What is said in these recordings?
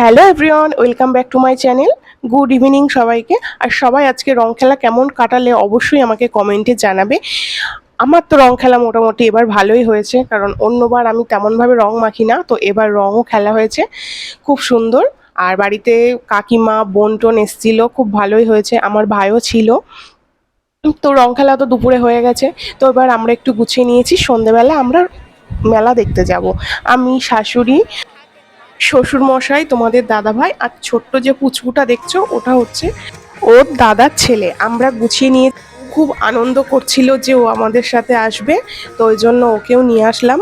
Hello everyone welcome back to my channel good evening সবাইকে। আর সবাই আজকে রং খেলা কেমন কাটালে অবশ্যই আমাকে কমেন্টে জানাবে। আমার তো রং খেলা মোটামুটি এবার ভালোই হয়েছে, কারণ অন্যবার আমি তেমনভাবে রং মাখি না, তো এবার রঙও খেলা হয়েছে। খুব সুন্দর। আর বাড়িতে কাকিমা, বোন টোন এসেছিল, খুব ভালোই হয়েছে। আমার ভাইও ছিল। তো রং খেলা তো দুপুরে হয়ে গেছে। তো এবার আমরা একটু গুছিয়ে নিয়েছি। সন্ধেবেলা আমরা মেলা দেখতে যাব। আমি, শাশুড়ি শ্বশুর মশাই তোমাদের দাদা ভাই আর ছোট্ট যে পুচকুটা দেখছ, ওটা হচ্ছে ওর দাদার ছেলে। আমরা গুছিয়ে নিয়ে খুব আনন্দ করছিল যে ও আমাদের সাথে আসবে, তো ওই জন্য ওকেও নিয়ে আসলাম।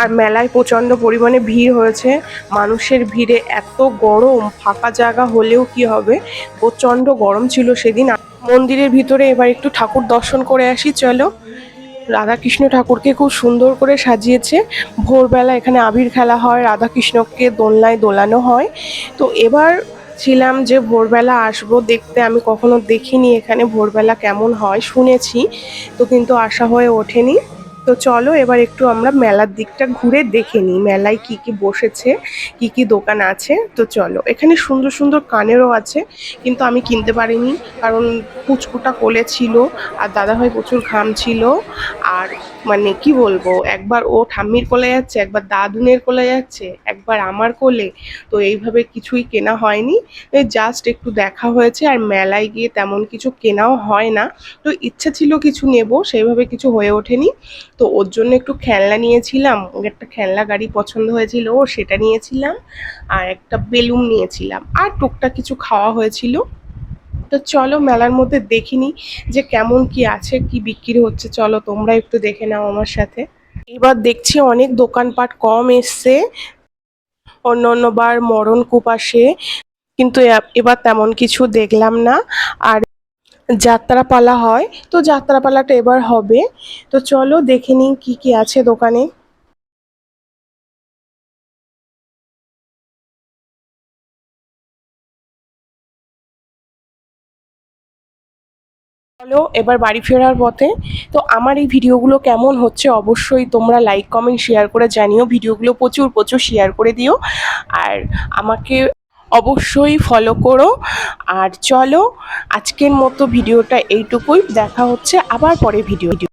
আর মেলায় প্রচণ্ড পরিমাণে ভিড় হয়েছে, মানুষের ভিড়ে এত গরম, ফাঁকা জায়গা হলেও কি হবে? প্রচণ্ড গরম ছিল সেদিন। মন্দিরের ভিতরে এবার একটু ঠাকুর দর্শন করে আসি, চলো। রাধাকৃষ্ণ ঠাকুরকে খুব সুন্দর করে সাজিয়েছে। ভোরবেলা এখানে আবির খেলা হয়, রাধাকৃষ্ণকে দোলনায় দোলানো হয়। তো এবার ছিলাম যে ভোরবেলা আসব, দেখতে আমি কখনো দেখিনি এখানে ভোরবেলা কেমন হয়, শুনেছি। তো কিন্তু আশা হয়ে ওঠেনি। তো চলো, এবার একটু আমরা মেলার দিকটা ঘুরে দেখে নিই, মেলায় কি কি বসেছে, কি কি দোকান আছে। তো চলো, এখানে সুন্দর সুন্দর কানেরও আছে, কিন্তু আমি কিনতে পারিনি, কারণ পুচকুটা কোলে ছিল, আর দাদাভাই প্রচুর ঘাম ছিল, আর মানে কি বলব, একবার ও ঠাম্মির কোলে যাচ্ছে, একবার দাদুনের কোলে যাচ্ছে, একবার আমার কোলে, তো এইভাবে কিছুই কেনা হয়নি। জাস্ট একটু দেখা হয়েছে, আর মেলায় গিয়ে তেমন কিছু কেনাও হয় না। তো ইচ্ছা ছিল কিছু নেব, সেইভাবে কিছু হয়ে ওঠেনি। তো ওর জন্য একটু খেলনা নিয়েছিলাম। ওর একটা খেলনা গাড়ি পছন্দ হয়েছিল, ও সেটা নিয়েছিলাম আর একটা বেলুন নিয়েছিলাম আর টুকটাক কিছু খাওয়া হয়েছিল। তো চলো মেলার মধ্যে দেখিনি যে কেমন কি আছে, কি বিক্রি হচ্ছে। চলো তোমরা একটু দেখে নাও আমার সাথে। এবার দেখছি অনেক দোকানপাট কম এসছে। অন্য অন্যবার মরণ কূপ আসে কিন্তু এবার তেমন কিছু দেখলাম না। আর যাত্রাপালা হয়। তো যাত্রাপালাটা এবার হবে। তো চলো দেখে নিই কি কি আছে দোকানে। চলো এবার বাড়ি ফেরার পথে। তো আমার এই ভিডিওগুলো কেমন হচ্ছে অবশ্যই তোমরা লাইক কমেন্ট শেয়ার করে জানিও। ভিডিওগুলো প্রচুর প্রচুর শেয়ার করে দিও। আর আমাকে অবশ্যই ফলো করো। আর চলো আজকের মতো ভিডিওটা এইটুকুই। দেখা হচ্ছে আবার পরে ভিডিও